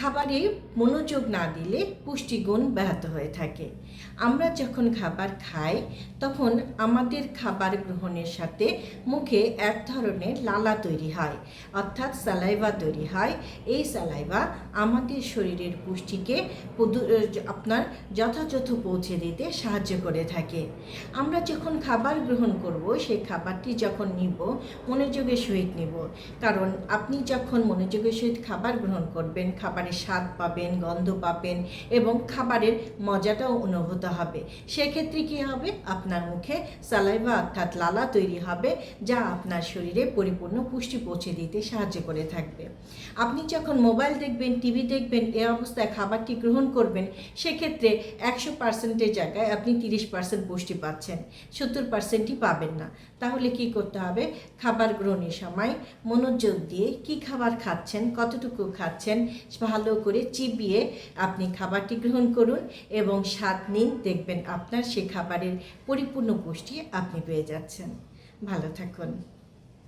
খাবারে মনোযোগ না দিলে পুষ্টিগুণ ব্যাহত হয়ে থাকে। আমরা যখন খাবার খাই, তখন আমাদের খাবার গ্রহণের সাথে মুখে এক ধরনের লালা তৈরি হয়, অর্থাৎ স্যালাইভা তৈরি হয়। এই স্যালাইভা আমাদের শরীরের পুষ্টিকে আপনার যথাযথ পৌঁছে দিতে সাহায্য করে থাকে। আমরা যখন খাবার গ্রহণ করব, সেই খাবারটি যখন নিব, মনোযোগের সহিত নিব, কারণ আপনি যখন মনোযোগের সহিত খাবার গ্রহণ করবেন, খাবারের স্বাদ পাবেন, গন্ধ পাবেন এবং খাবারের মজাটাও অনুভূত হবে। সেক্ষেত্রে কী হবে? আপনার মুখে সালাইভা অর্থাৎ লালা তৈরি হবে যা আপনার শরীরে পরিপূর্ণ পুষ্টি পৌঁছে দিতে সাহায্য করে থাকবে। আপনি যখন মোবাইল দেখবেন, টিভি দেখবেন, এ অবস্থায় খাবারটি গ্রহণ করবেন, সেক্ষেত্রে একশো পার্সেন্টের জায়গায় আপনি তিরিশ পার্সেন্ট পুষ্টি পাচ্ছেন, সত্তর পার্সেন্টই পাবেন না। তাহলে কি করতে হবে? খাবার গ্রহণের সময় মনোযোগ দিয়ে কি খাবার খাচ্ছেন, কতটুকু খাচ্ছেন ভালো করে চিবিয়ে আপনি খাবারটি গ্রহণ করুন এবং স্বাদ নিন দেখবেন আপনার সে খাবারের পরিপূর্ণ পুষ্টি আপনি পেয়ে যাচ্ছেন। ভালো থাকুন।